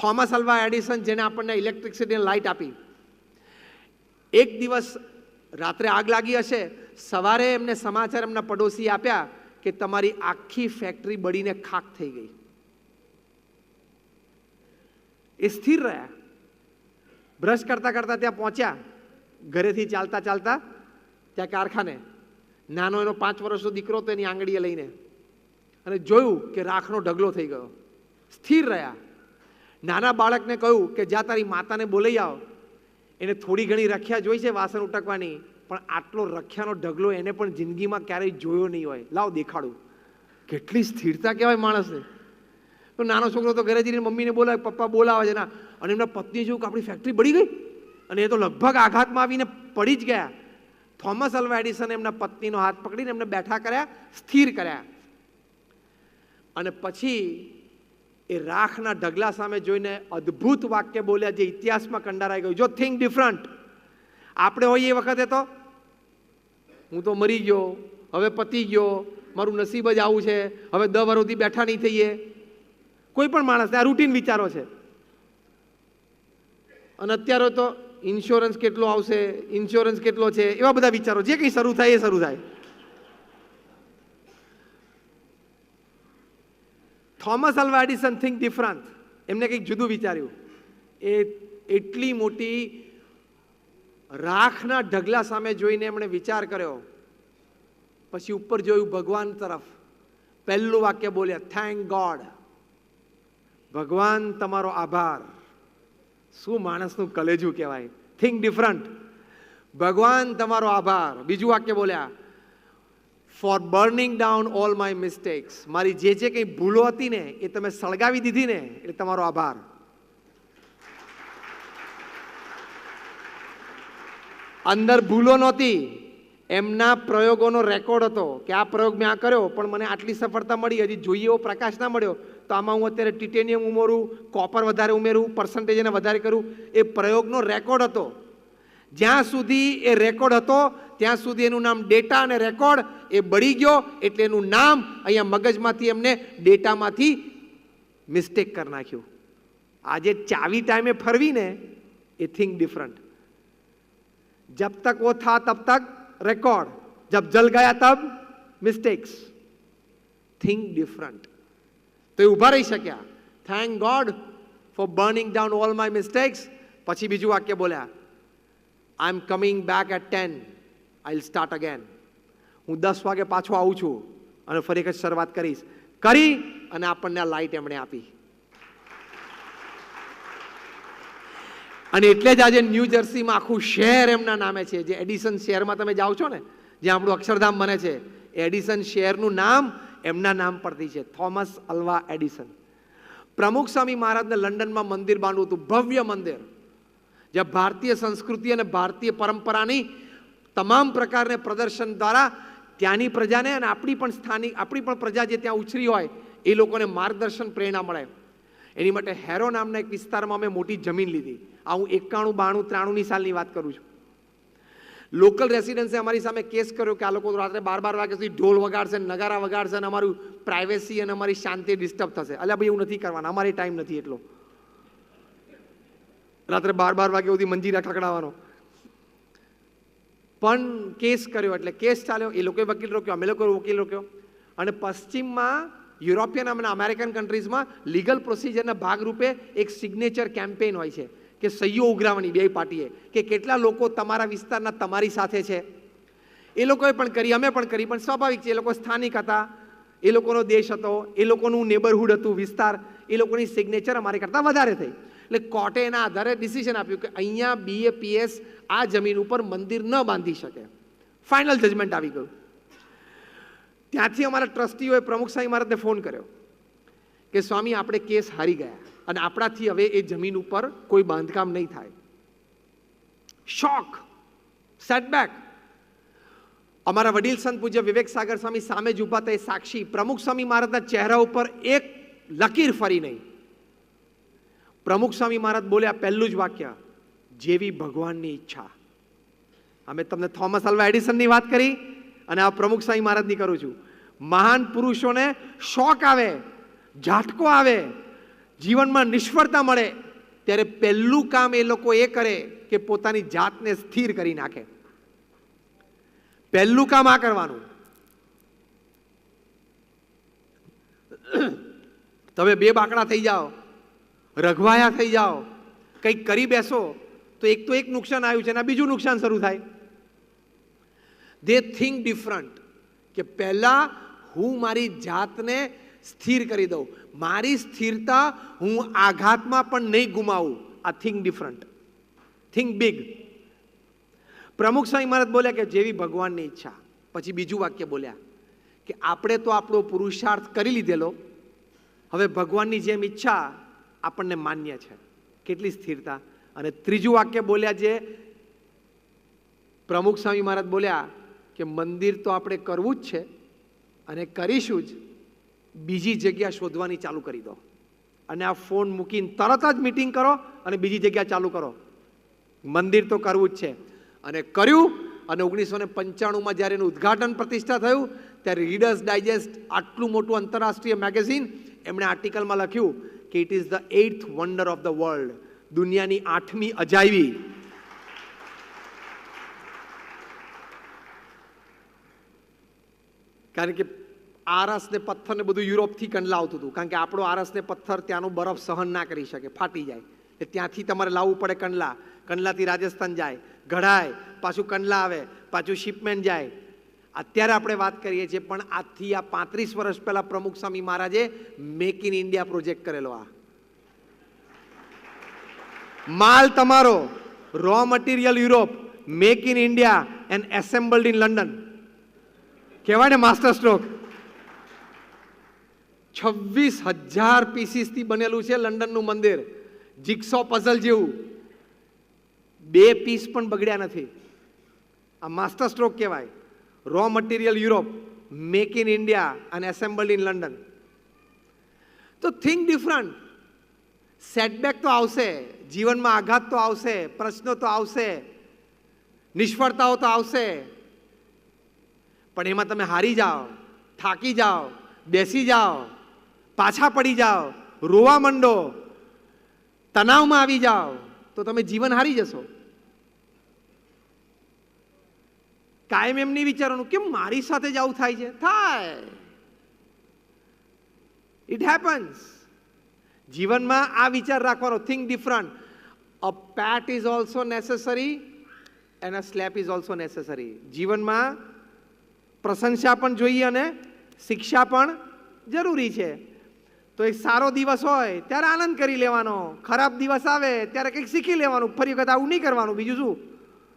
Thomas Alva Edison જેને આપણને ઇલેક્ટ્રિસિટીની light આપી. એક દિવસ રાત્રે આગ લાગી હશે, સવારે એમને સમાચાર એમના પડોશી આપ્યા કે તમારી આખી ફેક્ટરી બળીને ખાક થઈ ગઈ. એ સ્થિર રહ્યા. બ્રશ કરતા કરતા ત્યાં પહોંચ્યા. ઘરેથી ચાલતા ચાલતા ત્યાં કારખાને. નાનો એનો પાંચ વર્ષનો દીકરો તો એની આંગળીએ લઈને. અને જોયું કે રાખનો ઢગલો થઈ ગયો. સ્થિર રહ્યા. નાના બાળકને કહ્યું કે જ્યાં તારી માતાને બોલાઈ આવ. એને થોડી ઘણી રખ્યા જોઈ છે વાસણ ઉટકવાની, પણ આટલો રખ્યાનો ઢગલો એને પણ જિંદગીમાં ક્યારેય જોયો નહીં હોય. લાવ દેખાડું. કેટલી સ્થિરતા કહેવાય માણસને. તો નાનો છોકરો તો ઘરે જઈને મમ્મીને બોલાવે, પપ્પા બોલાવે છે. ના, અને એમના પત્ની જોયું કે આપણી ફેક્ટરી બળી ગઈ. અને એ તો લગભગ આઘાતમાં આવીને પડી જ ગયા. થોમસ અલ્વા એડિસને એમના પત્નીનો હાથ પકડીને એમને બેઠા કર્યા, સ્થિર કર્યા. અને પછી એ રાખના ઢગલા સામે જોઈને અદ્ભુત વાક્ય બોલ્યા જે ઇતિહાસમાં કંડારાઈ ગયું. જો થિંક ડિફરન્ટ. આપણે હોઈએ એ વખતે તો હું તો મરી ગયો, હવે પતી ગયો, મારું નસીબ જ આવું છે, હવે દ વરોથી બેઠા નહીં થઈએ. કોઈ પણ માણસને આ રૂટીન વિચારો છે. અને અત્યારે તો ઇન્સ્યોરન્સ કેટલો આવશે ઇન્સ્યોરન્સ કેટલો છે, એવા બધા વિચારો. જે કંઈ શરૂ થાય એ શરૂ થાય. Thomas Alva Edison think different. એમને કંઈક જુદું વિચાર્યું. એ એટલી મોટી રાખના ઢગલા સામે જોઈને એમણે વિચાર કર્યો. પછી ઉપર જોયું ભગવાન તરફ. પહેલું વાક્ય બોલ્યા થેન્ક ગોડ ભગવાન તમારો આભાર. શું માણસનું કલેજું કહેવાય? થિંક ડિફરન્ટ ભગવાન તમારો આભાર. બીજું વાક્ય બોલ્યા for burning down all my mistakes મારી જે જે કંઈ ભૂલો હતી ને, એ તમે સળગાવી દીધી ને, એટલે તમારો આભાર. અંદર ભૂલો નહોતી. એમના પ્રયોગોનો રેકોર્ડ હતો કે આ પ્રયોગ મેં આ કર્યો, પણ મને આટલી સફળતા મળી, હજી જોઈએ એવો પ્રકાશ ના મળ્યો. તો આમાં હું અત્યારે ટિટેનિયમ ઉમેરું કોપર વધારે ઉમેરું પર્સન્ટેજ એને વધારે કરું. એ પ્રયોગનો રેકોર્ડ હતો. જ્યાં સુધી એ રેકોર્ડ હતો ત્યાં સુધી એનું નામ ડેટા અને રેકોર્ડ એ બળી ગયો એટલે એનું નામ અહીંયા મગજમાંથી એમને ડેટામાંથી મિસ્ટેક કરી નાખ્યું. આજે ચાવી ટાઈમે ફરવીને એ થિંક ડિફરન્ટ. જબ તક વો થા તબ તક રેકોર્ડ. જબ જલ ગયા તબ મિસ્ટેક્સ. Think different. તો એ ઊભા રહી શક્યા. Thank God for burning down all my mistakes પછી બીજું વાક્ય બોલ્યા I am coming back at ten I start again હું દસ વાગે પાછો આવું છું અને ફરી જ શરૂઆત કરીશ. કરી અને આપણને આ લાઈટ એમણે આપી. અને એટલે જ આજે ન્યૂ જર્સીમાં આખું શહેર એમના નામે છે. જે એડિસન શહેરમાં તમે જાઓ છો ને જ્યાં આપણું અક્ષરધામ બને છે એડિસન શહેરનું નામ એમના નામ પરથી છે. Thomas Alva Edison. Pramukh Swami મહારાજને લંડનમાં મંદિર બાંધવું હતું. ભવ્ય મંદિર. જ્યાં ભારતીય સંસ્કૃતિ અને ભારતીય પરંપરાની તમામ પ્રકારને પ્રદર્શન દ્વારા ત્યાંની પ્રજાને અને આપણી પણ સ્થાનિક, આપણી પણ પ્રજા જે ત્યાં ઉછરી હોય, એ લોકોને માર્ગદર્શન પ્રેરણા મળે. એની માટે હેરો નામના એક વિસ્તારમાં અમે મોટી જમીન લીધી. આ હું એકાણું, બાણું, ત્રાણુંની સાલની વાત કરું છું. લોકલ રેસિડેન્સે અમારી સામે કેસ કર્યો કે આ લોકો રાત્રે બાર બાર વાગ્યા સુધી ઢોલ વગાડશે, નગારા વગાડશે અને અમારું પ્રાઇવેસી અને અમારી શાંતિ ડિસ્ટર્બ થશે. અલ્યા ભાઈ, એવું નથી કરવાના. અમારે ટાઈમ નથી એટલો. રાત્રે બાર બાર વાગ્યા સુધી મંજીરા ખકડાવવાનો પણ કેસ કર્યો, એટલે કેસ ચાલ્યો. એ લોકોએ વકીલ રોક્યો, અમે લોકોએ વકીલ રોક્યો. અને પશ્ચિમમાં યુરોપિયન અને અમેરિકન કન્ટ્રીઝમાં લીગલ પ્રોસિજરના ભાગરૂપે એક સિગ્નેચર કેમ્પેઇન હોય છે, કે સહીઓ ઉઘરાવવાની બે પાર્ટીએ, કે કેટલા લોકો તમારા વિસ્તારના તમારી સાથે છે. એ લોકોએ પણ કરી, અમે પણ કરી, પણ સ્વાભાવિક છે, એ લોકો સ્થાનિક હતા, એ લોકોનો દેશ હતો, એ લોકોનું નેબરહુડ હતું, વિસ્તાર, એ લોકોની સિગ્નેચર અમારી કરતાં વધારે થઈ. એટલે કોર્ટે એના આધારે ડિસિઝન આપ્યું કે અહીંયા બીએપીએસ આ જમીન ઉપર મંદિર ન બાંધી શકે. ફાઇનલ જજમેન્ટ આવી ગયું. ત્યાંથી અમારા ટ્રસ્ટીઓએ પ્રમુખ સાહેબ મહારાજને ફોન કર્યો કે સ્વામી, આપણે કેસ હારી ગયા અને આપણાથી હવે એ જમીન ઉપર કોઈ બાંધકામ નહીં થાય. શોક સેટબેક અમારા વડીલ સંત પૂજ્ય વિવેક સાગર સ્વામી સામે જ ઊભા થાય. સાક્ષી પ્રમુખ સ્વામી મહારાજના ચહેરા ઉપર એક લકીર ફરી નહીં. પ્રમુખ સ્વામી મહારાજ બોલ્યા, પહેલું જ વાક્ય, જેવી ભગવાનની ઈચ્છા. અમે તમને થોમસ અલ્વા એડિસનની વાત કરી અને આ પ્રમુખ સ્વામી મહારાજની કરું છું. મહાન પુરુષોને શોક આવે, ઝાટકો આવે, જીવનમાં નિષ્ફળતા મળે, ત્યારે પહેલું કામ એ લોકો એ કરે કે પોતાની જાતને સ્થિર કરી નાખે. પહેલું કામ આ કરવાનું. તમે બે બાકડા થઈ જાઓ. રઘવાયા થઈ જાઓ. કંઈક કરી બેસો. તો એક તો એક નુકસાન આવ્યું છે અને બીજું નુકસાન શરૂ થાય. દે થિંક ડિફરન્ટ કે પહેલાં હું મારી જાતને સ્થિર કરી દઉં. મારી સ્થિરતા હું આઘાતમાં પણ નહીં ગુમાવું. આ થિંક ડિફરન્ટ થિંક બિગ પ્રમુખ સ્વામી મહારાજ બોલ્યા કે જેવી ભગવાનની ઈચ્છા. પછી બીજું વાક્ય બોલ્યા કે આપણે તો આપણો પુરુષાર્થ કરી લીધેલો. હવે ભગવાનની જેમ ઈચ્છા આપણને માન્ય છે. કેટલી સ્થિરતા. અને ત્રીજું વાક્ય બોલ્યા જે પ્રમુખ સ્વામી મહારાજ બોલ્યા કે મંદિર તો આપણે કરવું જ છે અને કરીશું જ. બીજી જગ્યા શોધવાની ચાલુ કરી દો. અને આ ફોન મૂકીને તરત જ મીટિંગ કરો અને બીજી જગ્યા ચાલુ કરો. મંદિર તો કરવું જ છે. અને કર્યું અને ઓગણીસો ને પંચાણુંમાં જ્યારે એનું ઉદ્ઘાટન પ્રતિષ્ઠા થયું, ત્યારે રીડર્સ ડાયજેસ્ટ આટલું મોટું આંતરરાષ્ટ્રીય મેગેઝિન એમણે આર્ટિકલમાં લખ્યું. કે it is the eighth wonder of the world દુનિયાની આઠમી અજાયબી. કારણ કે આરસ ને પથ્થર ને બધું યુરોપથી કંડલા આવતું હતું. કારણ કે આપણો આરસ ને પથ્થર ત્યાંનો બરફ સહન ના કરી શકે, ફાટી જાય. એટલે ત્યાંથી તમારે લાવવું પડે કંડલા. કંડલાથી રાજસ્થાન જાય, ઘડાય, પાછું કંડલા આવે, પાછું શિપમેન્ટ જાય. અત્યારે આપણે વાત કરીએ છીએ, પણ આજથી આ પાંત્રીસ વર્ષ પહેલા પ્રમુખ સ્વામી મહારાજે મેક ઇન ઇન્ડિયા પ્રોજેક્ટ કરેલો આ. માલ તમારો raw material Europe make in India and assembled in London કહેવાય ને માસ્ટર સ્ટ્રોક છવ્વીસ હજાર પીસીસથી બનેલું છે લંડનનું મંદિર. જીક્સો પઝલ જેવું. બે પીસ પણ બગડ્યા નથી. આ માસ્ટર સ્ટ્રોક કહેવાય. Raw material Europe make in India અને એસેમ્બલ્ડ ઇન લંડન તો થિંક ડિફરન્ટ સેટબેક તો આવશે જીવનમાં આઘાત તો આવશે પ્રશ્નો તો આવશે નિષ્ફળતાઓ તો આવશે પણ એમાં તમે હારી જાઓ થાકી જાઓ બેસી જાઓ પાછા પડી જાઓ રોવા માંડો તણાવમાં આવી જાઓ તો તમે જીવન હારી જશો કાયમ એમ નહીં વિચારવાનું કેમ મારી સાથે જ આવું થાય છે. થાય. ઇટ હેપન્સ જીવનમાં આ વિચાર રાખવાનો think different a pet is also necessary and a slap is also necessary જીવનમાં પ્રશંસા પણ જોઈએ અને શિક્ષા પણ જરૂરી છે. તો એક સારો દિવસ હોય, ત્યારે આનંદ કરી લેવાનો. ખરાબ દિવસ આવે, ત્યારે કંઈક શીખી લેવાનું. ફરી વખત આવું નહીં કરવાનું. બીજું શું?